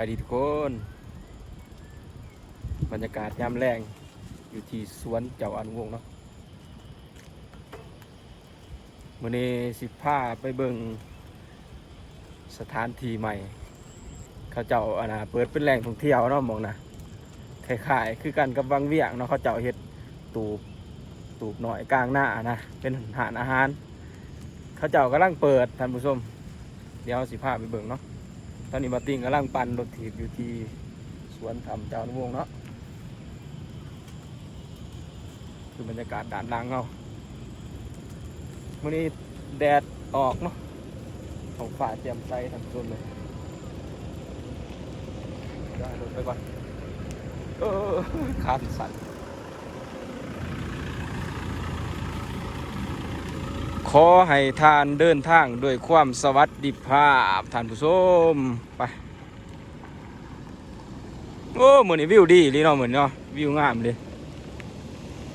ายดีทุกคน บรรยากาศยามแรงอยู่ที่สวนเจ้าอันวงเนาะมื่อนี้สิพาไปเบิ่งสถานที่ใหม่ เขาเจ้าอันนะเปิดเป็นแหล่งท่องเที่ยวเนาะมองนะคล้ายๆคือกันกับวังเวียงเนาะเขาเจ้าเฮ็ดตูบตูบหน่อยกลางหน้านะเป็นหารอาหาร เขาเจ้ากำลังเปิดท่านผู้ชมเดี๋ยวสิพาไปเบิ่งเนาะ ตอนนี้มาติงกำลังปั่นรถถีบอยู่ที่สวนทำเจ้านุวงเนาะคือบรรยากาศด่านล่างเงาวันนี้แดดออกเนาะของฝ่าแจ่มใสทั้งต้นเลยได้รถไปก่อนเออขาสั่น ขอให้ทานเดินทางด้วยความสวัสดิภาพท่านผู้ชมไป โอ้เหมือนวิวดีเลยเนาะเหมือนเนาะวิวงามเลย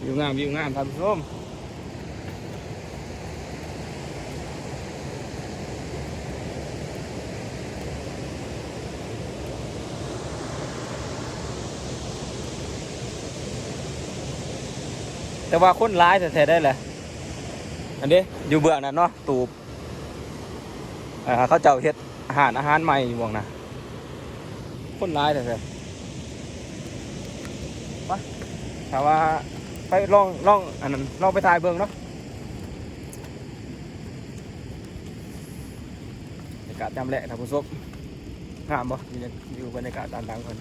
วิวงามวิวงามท่านผู้ชมแต่ว่าคนร้ายแท้ได้แหละ อันนี้อยู่เบื้องนั้นเนาะตูบอ่าเขาเจ้าเฮ็ดอาหารอาหารใหม่อยู่วงนะคนร้ายแท้ๆถามว่าไปลองลองอันนั้นลองไปถ่ายเบิ่งเนาะบรรยากาศยามแหละท่านผู้ชมงามบ่มีอยู่บรรยากาศตามดังคน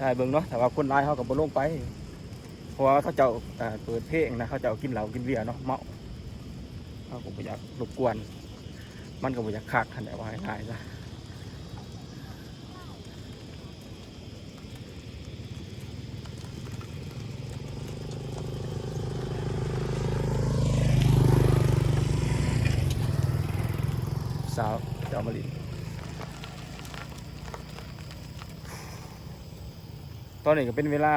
ถ่ายเบิ่งเนาะแต่ว่าคนร้ายเขากับบ่ลงไป เพราะว่าเขาเจ้าเปิดเพลงนะเขาเจ้ากินเหล้ากินเบียร์เนาะเมาเขาก็บ่อยากรบกวน มันก็บ่อยากคักทันแต่ว่าง่ายๆซะสาวเจ้ามะลินตอนนี้ก็เป็นเวลา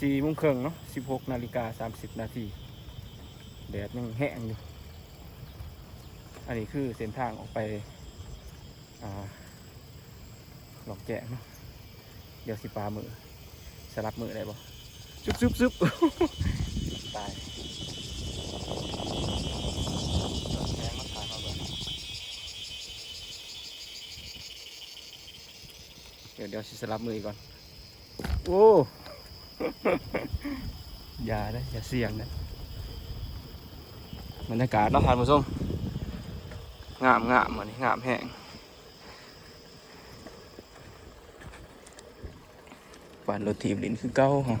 4โมงครึ่งเนาะ16นาฬิกา30นาทีแดดยังแห้งอยู่ อันนี้คือเส้นทางออกไปหลอกแกะเนาะเดี๋ยวสิปลามือสลับมือได้บ่ซุบซุบซุบตายเดี๋ยวเดี๋ยวสิสลับมืออีกก่อน โอ้ อย่านะอย่าเสี่ยงนะบรรยากาศเนาะท่านผู้ชมงามงามเหมือนนี้งามแห้งปั่นรถถีบลิ้นคือเก้าฮะ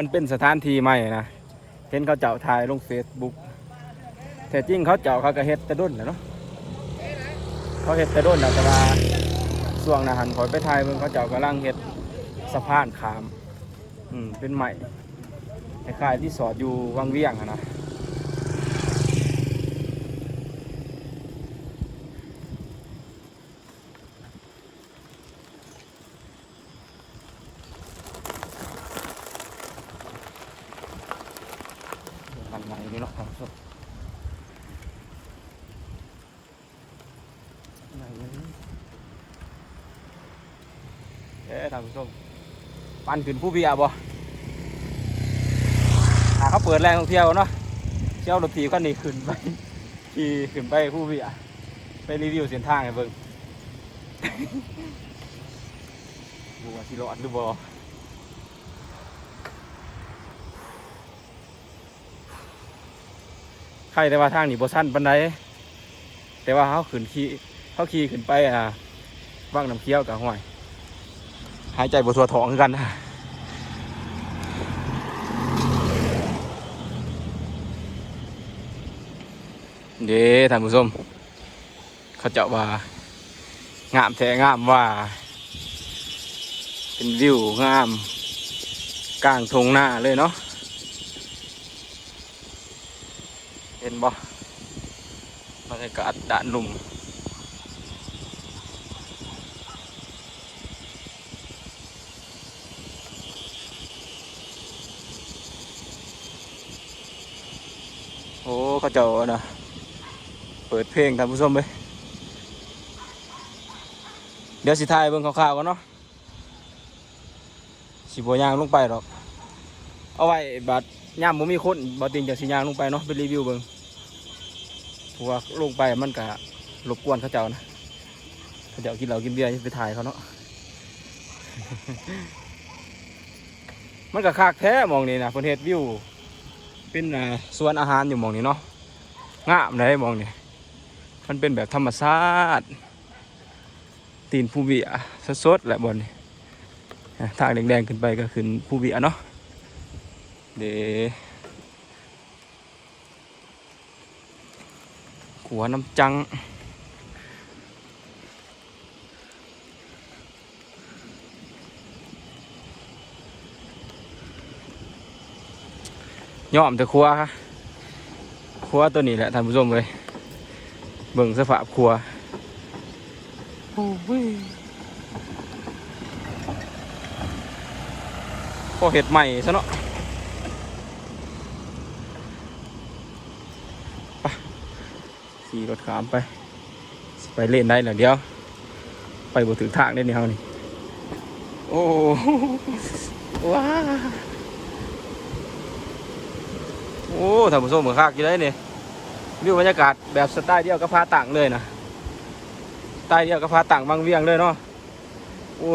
มันเป็นสถานที่ใหม่นะเห็นเขาเจ้าถ่ายลงเฟซบุ๊กแต่จริงเขาเจ้าเขาก็เฮ็ดแต่ด้นแหละเนาะเขาเฮ็ดแต่ด้นแล้วแต่ว่าส่วงนะหันคอยไปถ่ายเบิ่งเขาเจ้ากำลังเฮ็ดสะพานขาม อืมเป็นใหม่คล้ายๆที่สอดอยู่วังเวียงนะ ทำไงนี่เนาะครับ ไหนเลยเอ๊ะ ท่านผู้ชมปั่นขึ้นผู้เบียร์บ่หาเขาเปิดแรงท่องเที่ยวเนาะเที่ยวรถถีบคันนี้ขึ้นไปขี่ขึ้นไปผู้เบียไปรีวิวเส้นทางให้เบิ่งบัวสิรอดหรือบ่ใครแต่ว่าทางนี้บ่สั้นปานใดแต่ว่าเขาขึ้นขี่เขาขี่ขึ้นไปอะว่างน้ำเคี้ยวกับห้วย หายใจบทัวท้องคือกันนะเด้ท่านผู้ชมเขาเจาะว่างามแท้งามว่า เป็นวิวงาม กลางทงหน้าเลยเนาะเห็นบ่บรรยากาศด่านลุ่ม อ้เขาเจ้านะเปิดเพลงท่านผู้ชมเลยเดี๋ยวสิทายเบิ่งคร่าวๆกันเนาะสิบย่างลงไปหรอก เอาไว้บัดย่ามบ่มีคนบัดติงจากสิย่างลงไปเนาะไปรีวิวเบิ่งเพราะว่าลงไปมันก็รบกวนเขาเจ้านะเขาเจ้ากินเหล้ากินเบียร์ไปถ่ายเขาเนาะมันก็คักแท้มองนี่นะเพิ่นเฮ็ดวิว เป็นอ่าสวนอาหารอยู่มองนี้เนาะงามเลยมองนี่มันเป็นแบบธรรมชาติตีนผู้เบียสดๆแหละบนนี่ทางแดงๆขึ้นไปก็ขึ้นภูเบียเนาะเดขัวน้ำจัง ย่อมแต่ครัวค่ะครัวตัวนี้แหละท่านผู้ชมเลยเบิ่งสภาพครัวโอ้ยก็เห็ดใหม่ซะเนาะไปขี่รถขามไปสิไปเล่นได้เหรอเดียว ไปบ่ถึงทางได้เนี่ยเฮานี่ โอ้ว้า โอ้ท่านผู้ชมเหมือนคักอยู่เลยนี่วิวบรรยากาศแบบสไตล์เดียวกับพาต่างเลยนะสไตล์เดียวกับพาต่างบางเวียงเลยเนาะโอ้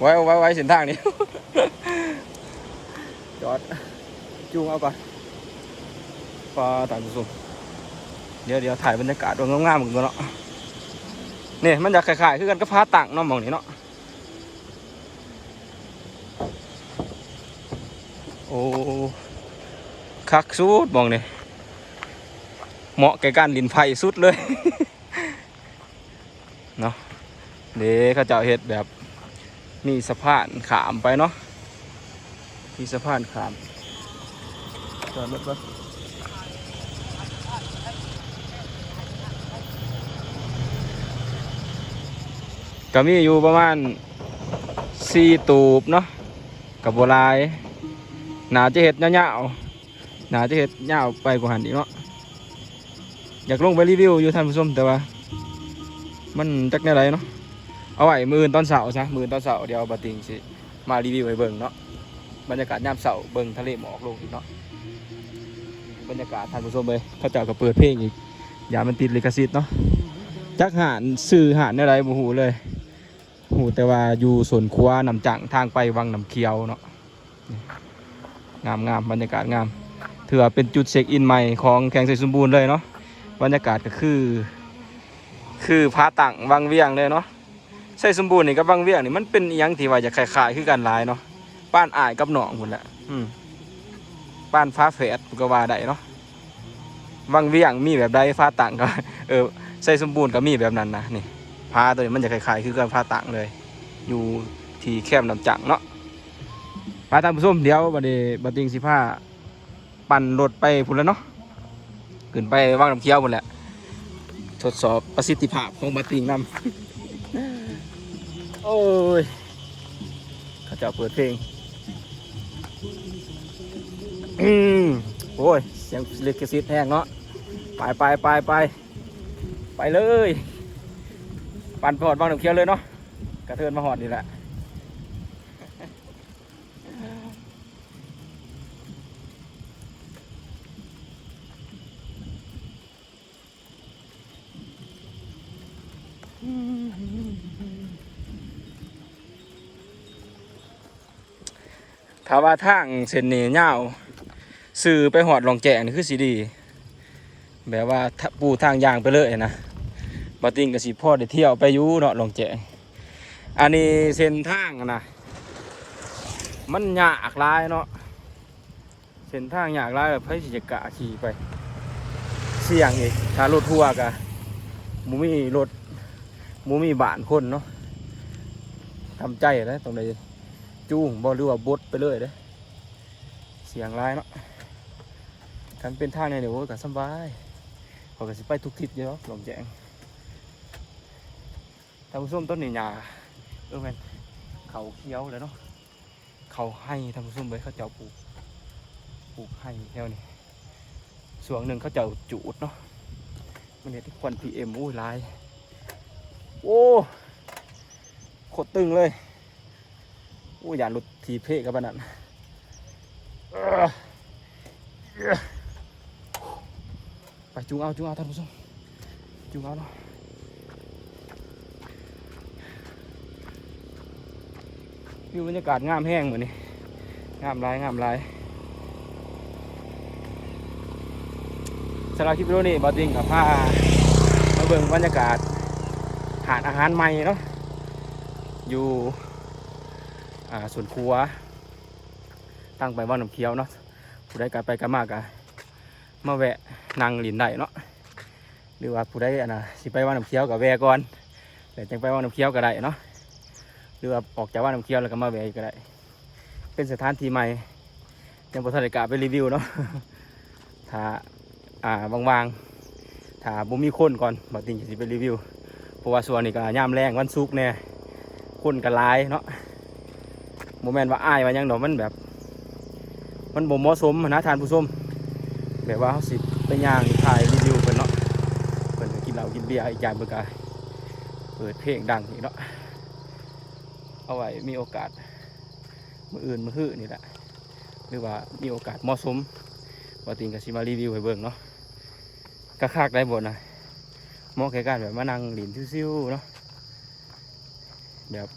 ไว้ไว้ไว้เส้นทางนี้ จอดจูงเอาก่อนปลาตามสุดเดี๋ยวเดี๋ยวถ่ายบรรยากาศตรงงามๆเหมือนกันเนาะนี่มันจะคล้ายๆคือกันก็พาต่างเนาะหมองนี้เนาะโอ้ คักสุดมองเนี่ยเหมาะแก่การลินไฟสุดเลยเนาะเดี๋ยวเขาเจ้าเห็ดแบบมีสะพานขามไปเนาะมีสะพานขามจอดรถก่อนก็มีอยู่ประมาณสี่ตูบเนาะกับโบหลายหนาจะเห็ดเงาๆ หนาจะเห็ดเงาวไปกว่าหันอีกเนาะอยากลงไปรีวิวอยู่ท่านผู้ชมแต่ว่า มันจักแนวไรเนาะเอาไว้มือนตอนเสาร์ซะมือนตอนเสาร์เดี๋ยวบาติงสิมารีวิวให้เบิ่งเนาะบรรยากาศยามเสาร์เบิ่งทะเลหมอกลงอีกเนาะบรรยากาศท่านผู้ชมเลยเขาเจ้าก็เปิดเพลงอีกอย่ามันติดลิขสิทธิ์เนาะจักหานซื้อหานอะไรบ่หูเลยหูแต่ว่าอยู่สวนครัวนำจังทางไปวังน้ำเคียวเนาะงามงามบรรยากาศงาม ถือว่าเป็นจุดเช็คอินใหม่ของแข่งใสสมบูรณ์เลยเนาะบรรยากาศก็คือ คือพาตังวังเวียงเลยเนาะใส่สมบูรณ์นี่กับวังเวียงนี่มันเป็นยังที่ว่าจะคล้ายๆคือกันหลายเนาะป้านอายกับหนองหุ่นแหละป้านฟ้าแฝดก็ว่าได้เนาะวังเวียงมีแบบใดฟ้าต่งก็เออใส่สมบูรณ์ก็มีแบบนั้นนะนี่พาตัวนี้มันจะคล้ายๆคือกันฟ้าต่งเลย อยู่ที่แคบน้ำจังเนาะไปตามผู้ชมเดี๋ยวบัดนี้บัดติงสิผ้า ปั่นรถไปพุ่นแล้วเนาะขึ้นไปว่างน้ำเคี้ยวพุ่นแหละทดสอบประสิทธิภาพของบัดติงนำโอ้ยเขาจะเปิดเพลงอืมโอ้ยเสียงเล็กกระซิบแห้งเนาะไปไปไปไปไปเลย ปั่นไปหอดบางน้ำเคี้ยวเลยเนาะกระเทินมาหอดนี่แหละ ถ้าว่าทางเส้นนี้ยาวสื่อไปหอดลองแจนี่คือสีดี แบบว่าปูทางยางไปเลยนะบาติงกับสีพ่อได้เที่ยวไปยูเนาะลองแจงอันนี้เส้นทางนะมันยากลายเนาะเส้นทางยากลายแบบให้สิจะกะขี่ไป เสี่ยงอีกถ้ารถทัวร์กะมูมีรถมูมีบ้านคนเนาะทำใจแล้วตรงใด จูงบ่หรือว่าบดไปเลยเด้เสียงร้ายเนาะกันเป็นทางเนี่ยเดี๋ยวโอก็สบายเขาก็สิไปทุกทิศอยู่เนาะลงแจ้งท่านผู้ชมต้นนี่หญ้าเออแม่นเขาเขียวเลยเนาะเขาให้ท่านผู้ชมไว้เขาเจ้าปลูกปลูกให้แถวนี้ส่วนหนึ่งเขาเจ้าจูดเนาะมันเห็นที่ควันพีเอ็มอู้ยลายโอ้โคตรตึงเลย โอ้ยอย่าหลุดทีเพกับบนั้นไปจุงเอาจุงเอาท่านผู้ชมจุงเอาเนาะวิวบรรยากาศงามแห้งเหมือนนี่งามลายงามลายสำหรับคลิปวิดีโอนี้บอติงกับผ้ามาเบิ่งบรรยากาศหาดอาหารใหม่เนาะอยู่ อ่าสวนครัว ตั้งไปว่าน้ำเคี้ยวเนาะผู้ใดกลับไปกับมากะมาแวะนั่งหลินได้เนาะหรือว่าผู้ใดอันน่ะสิไปว่าน้ำเคี้ยวกับแวะก่อนแต่จังไปว่าน้ำเคี้ยวก็ได้เนาะหรือว่าออกจากว่าน้ำเคี้ยวแล้วก็มาแวะก็ได้ เป็นสถานที่ใหม่ยังบ่ทันได้กล้าไปรีวิวเนาะถ้าอ่าว่างๆถ้าบ่มีคนก่อนบ่ติงสิไปรีวิวเพราะว่าส่วนนี้ก็ยามแรงวันศุกร์เนี่ยคนก็หลายเนาะ โมเมนต์ว่าอายว่ายังดอกมันแบบ มันบ่เหมาะสมนะทานผู้ชมแบบว่าเขาสิไปย่างถ่ายรีวิวเพิ่นเนาะเพิ่นกินเหล้ากินเบียร์อีกอย่างเพิ่นก็เปิดเพลงดังอีกเนาะเอาไว้มีโอกาสมืออื่นมือฮื้อนี่แหละหรือว่ามีโอกาสเหมาะสมว่าติงก็สิมารีวิวให้เบิ่งเนาะก็คักได้บ่นะมาะแก่การแบบมานั่งดินซิวๆเนาะแบบ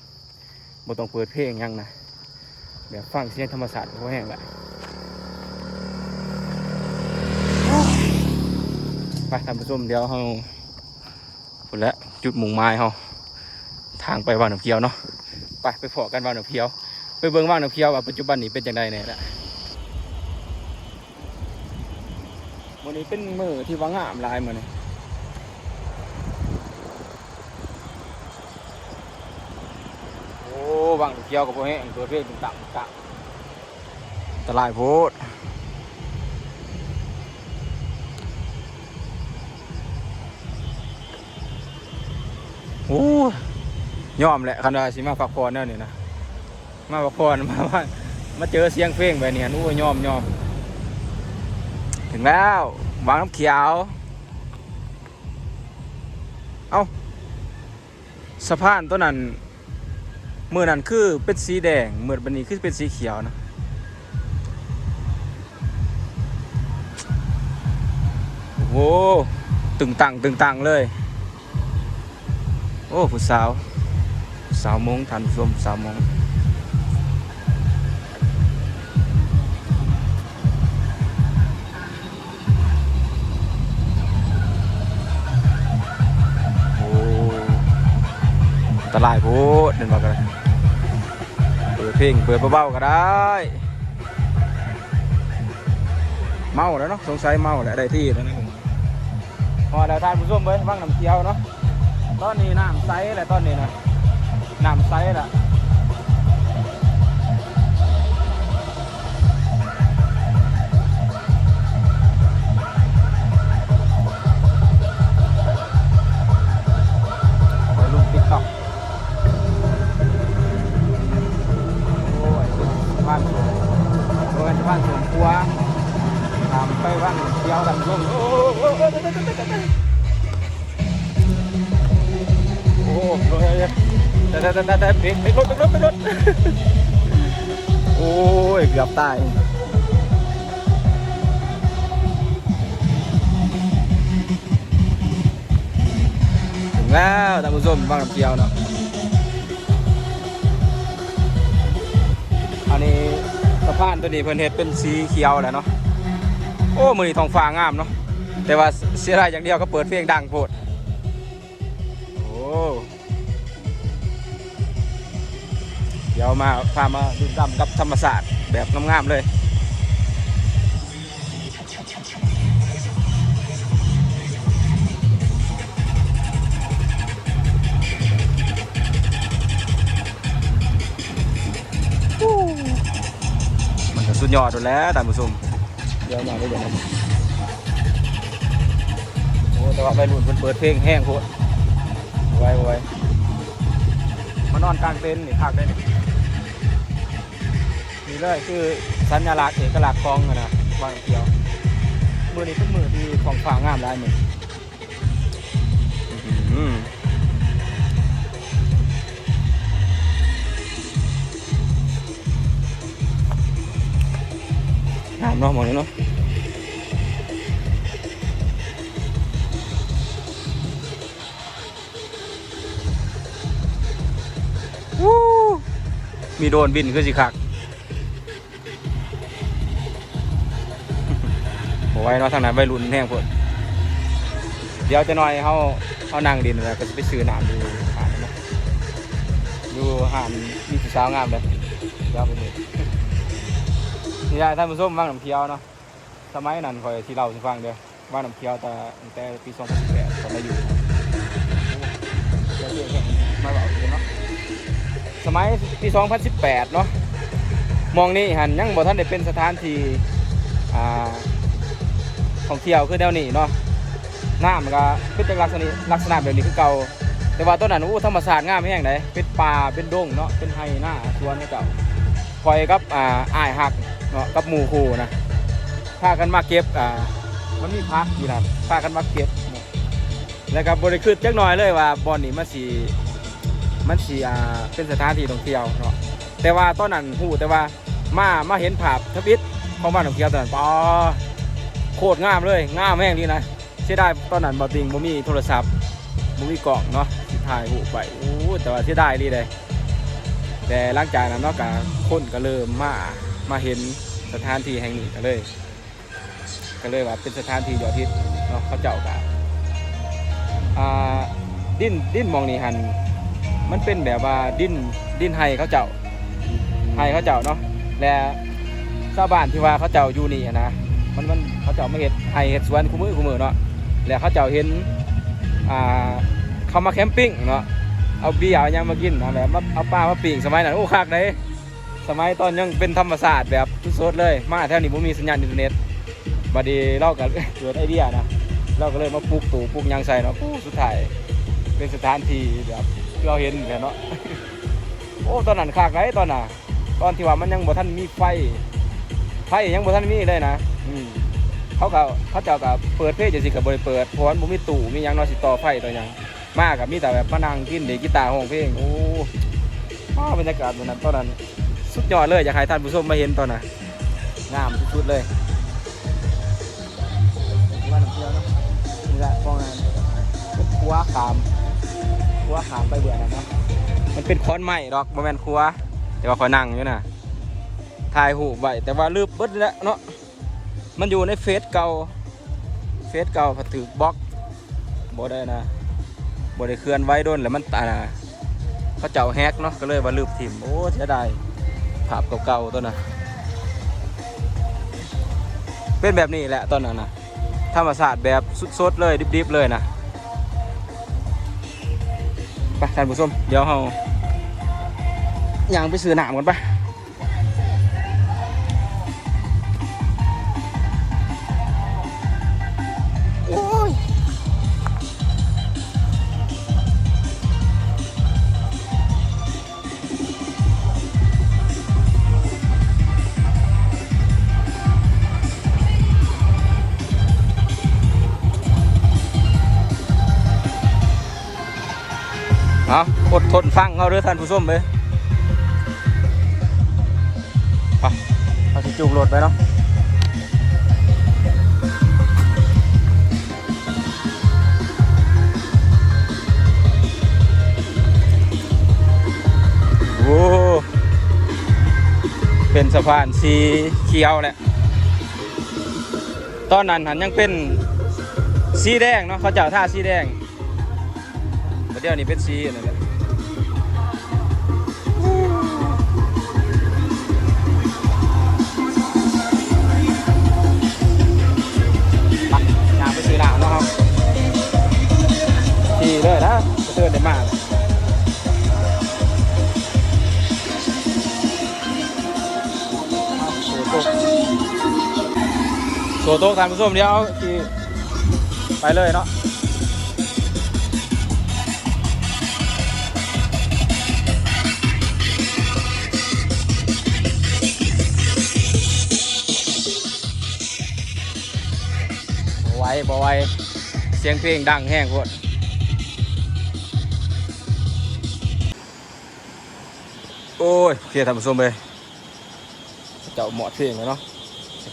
บ่ต้องเปิดเพลงยังนะ แบบฟังเสียงธรรมศาสตร์ก็แห้งแหละไปท่านผู้ชมเดี๋ยวเราพุ่นแล้วจุดมุงหมายเราทางไปวางน้ำเขียวเนาะไปไปพอกันวางน้ำเขียว ไปเบิ่งว่างน้ำเขียวว่าปัจจุบันนี้เป็นจังไดเนี่ยละวันนี้เป็นมือที่ว่างามลายมือนี่โอ้ ว่างน้ำเขียวกับพวกแห้ตัวเพลงต่ำๆกะตลาดโพดโอ้ยอมแหละคันว่าสิมาพักผ่อนแน่นี่นะมาพักผ่อนมาว่ามาเจอเสียงเพลงแบบนี้นู้ยยอมยอมถึงแล้ววางน้ำเขียว เอาสะพานตัวนั้น เมื่อนั้นคือเป็นสีแดงเมื่อบันนี้คือเป็นสีเขียวนะโอ้ตึงตังตึงตังเลย โอ้ผู้สาว สาวมงทันชมสาวมงโอ้ตลาดโพดเดินมากัน เปิดเพลงเปิดเบาๆก็ได้ เมาแล้วเนาะสงสัยเมาแหละได้ที่แล้วนะผมพอแล้วท่านผู้ชมเบิ้งฟังน้ำเคี้ยวเนาะตอนนี้น้ำใสแหละตอนนี้นะน้ำใสแหละ ว่าวกันร่วมโอ้โหโอ้โหโอ้โหแต่แต่แต่แต่เบรกเบรกรถเบรกรถเบรกรถโอ้ยเกือบตายถึงแล้วท่านผู้ชมวางน้ำเที่ยวเนาะอันนี้สะพานตัวนี้เพิ่นเฮ็ดเป็นสีเขียวแหละเนาะ อ้มือนี้ท้องฟ้างามเนาะแต่ว่าเสียดายอย่างเดียวก็เปิดเพลงดังโพดโอ้เดี๋ยวมาพามาดูดำกับธรรมศาสตร์แบบงามๆเลยมันก็สุดยอดแล้วท่านผู้ชม ดี๋ยวมาได้เดี๋ยวนะโอ้แต่ว่าไปรุ่นเพิ่นเปิดเพลงแห้งโคตรไว้ไว้มานอนกลางเต็นท์นี่พักได้นี่นี่เลยคือสัญลักษณ์เอกลักษณ์ของนะวางเที่ยวมือนี้เป็นมือที่ของฝางามหลายมืออื้อ งามเนาะหมดเลยเนาะวู้มีโดรนบินขึ้นสิคักโอ้ยเนาะทางนั้นไปรุ่นแห้งพดเดี๋ยวจะหน่อยเขาเขานั่งดินแล้วก็จะไปซื้อน้ำดูหาดเนาะดูหานมีสีสาวงามเลยเดี๋ยวไปดู นี่ได้ท่านผู้ชมว่างน้ำเคี้ยวเนาะสมัยนั้นคอยที่เราสิฟังเด้อว่างน้ำเคี้ยวแต่ตั้งแต่ปี 2018ตอนเราอยู่เดี๋ยวเดี๋ยวเห็นมาบอกเดี๋ยวเนาะสมัยปี 2018 เนาะมองนี่หันยังบ่ท่านได้เป็นสถานที่อ่าท่องเที่ยวคือแนวนี้เนาะน้ำมันก็เป็นจังลักษณะลักษณะแบบนี้คือเก่าแต่ว่าตอนนั้นอู้ธรรมศาสตร์งามแห้งไหนเป็นป่าเป็นดงเนาะเป็นไฮหน้าสวนเก่าคอยกับอ่าอ้ายหัก เนาะกับหมู่คู่นะพากันมาเก็บอ่ามันมีพักอยู่นะพากันมาเก็บนะแล้วก็บริคืดจักหน่อยเลยว่าบอนนี่มันสีมันสีอ่าเป็นสถานที่ท่องเที่ยวเนาะแต่ว่าตอนนั้นหูแต่ว่ามามาเห็นภาพทวิตของบ้านท่องเที่ยวตอนนั้นปอโคตรงามเลยงามแม่งดีนะเสียดายตอนนั้นบอติงบ่มีโทรศัพท์บ่มีกล่องเนาะถ่ายหูไปโอ้แต่ว่าเสียดายดีเลยแต่หลังจากนั้นเนาะกคนก็เริ่มมามาเห็น สถานที่แห่งนี้ก็เลย ก็เลยว่าเป็นสถานที่ยอดฮิตเนาะเขาเจ้ากันอ่าดิ้นดิ้นมองนี่หันมันเป็นแบบว่าดิ้นดิ้นไฮเขาเจ้าไฮเขาเจ้าเนาะและชาวบ้านที่ว่าเขาเจ้าอยู่นี่อะนะมันมันเขาเจ้าไม่เห็ดไฮเห็ดสวนคู่มือคู่มือเนาะแล้วเขาเจ้าเห็นอ่าเขามาแคมปิ้งเนาะเอาเบียร์เอาหยังมากินนะแบบมาเอาปลามาปิ้งสมัยนั้นโอ้คักเลย มัยตอนยังเป็นธรรมศาสตร์แบบสุดๆเลย มาแถวนี้ผมมีสัญญาณอินเทอร์เน็ตบัดนี้เราก็เกิดไอเดียนะเราก็เลยมาปลูกตู่ปลูกยางใส่เนาะสุดท้ายเป็นสถานที่แบบเราเห็นเนี่เนาะโอ้ตอนนั้นคักเลยตอนน่ะ ตอนที่ว่ามันยังบ่ทันมีไฟไฟยังบ่ทันมีเลยนะอืมเขาก็เขาเจ้าก็เปิดเพลงจังซี่ก็บ่ได้เปิดเพราะว่ามันบ่มีตู่มียังนาะสิต่อไฟต่อยังมากกับมีแต่แบบมานั่งกินเด็กกีตาร์ห้องเพลงโอ้บรรยากาศตอนนั้นตอนนั้น สุดยอดเลยอยากให้ท่านผู้ชมมาเห็นตอนน่ะงามสุดๆเลยว่าน้ำเที่ยวเนาะนี่แหละฟองนั้นคัวขามคัวขามไปเบื่อนะเนาะมันเป็นค้อนไม้ดอกบ่แม่นคัวแต่ว่าคอยนั่งอยู่น่ะถ่ายหูไว้แต่ว่าลืมเบิดแล้วเนาะมันอยู่ในเฟซเก่าเฟซเก่าผัดถือบล็อกบ่ได้นะบริเคลื่อนไว้โดนแล้วมันตาเขาเจ้าแฮกเนาะก็เลยว่าลืมทิมโอ้เสียดาย ภาพเก่าๆตัวน่ะเป็นแบบนี้แหละตอนนั้นนะธรรมศาสตร์แบบสุดๆเลยดิบๆเลยนะไปท่านผู้ชมเดี๋ยวเราย่างไปซื้อหนามกันปะ อดทนฟังเอาเด้อท่านผู้ชมเลยไปเอาสิจูงรถไปเนาะโอ้เป็นสะพานสีเขียวแหละตอนนั้นหันยังเป็นสีแดงเนาะเขาเจ้าท่าสีแดงเดี๋ยวนี้เป็นสีนั่นแหละไป อได้มากโซโต้ทานผู้ชมเดี๋ยวเอาที่ไปเลยเนาะบ่ไว้บ่ไวเสียงเพลงดังแห้งโคต โอ้ยเพียรทำผู้มเลยเจ้าหมาะเพลงเลยเนาะ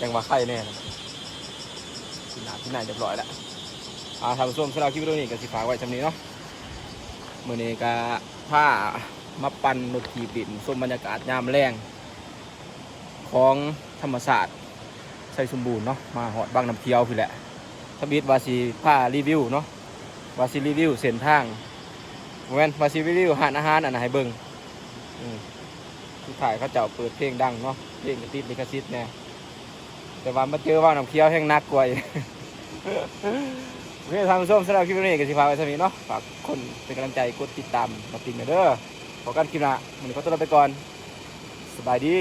จังว่าไข่แน่ที่หนาที่ไหนเรียบร้อยแล้วอ่าทำส้มสำหรับคลิปวิดีโอนี้ก็สิฝากไว้ชำนี้เนาะมื่อนี้ก็ผ้ามาปั่นรถขี่ดินส้มบรรยากาศยามแรงของธรรมศาสตร์ใส่สมบูรณ์เนาะมาหอดบางน้ำเที่ยวพี่แหละทบิดวาสีผ้ารีวิวเนาะวาสีรีวิวเส้นทางโมเมนวาสีรีวิวหานอาหารอันไหนเบิ่งอืม ที่ถ่ายเขาเจ้าเปิดเพลงดังเนาะเพลงกระติดลิขสิทธิ์เนี่ยแต่ว่ามาเจอว่าน้ำเคี้ยวแห้งนักกว่าโอเคทางผู้ชมสำหรับคลิปนี้ก็สิพาไปสมีเนาะฝากคนเป็นกำลังใจกดติดตามมาติดเด้อขอการคลิปหนะมันนี้ขอตัวลาไปก่อนสบายดี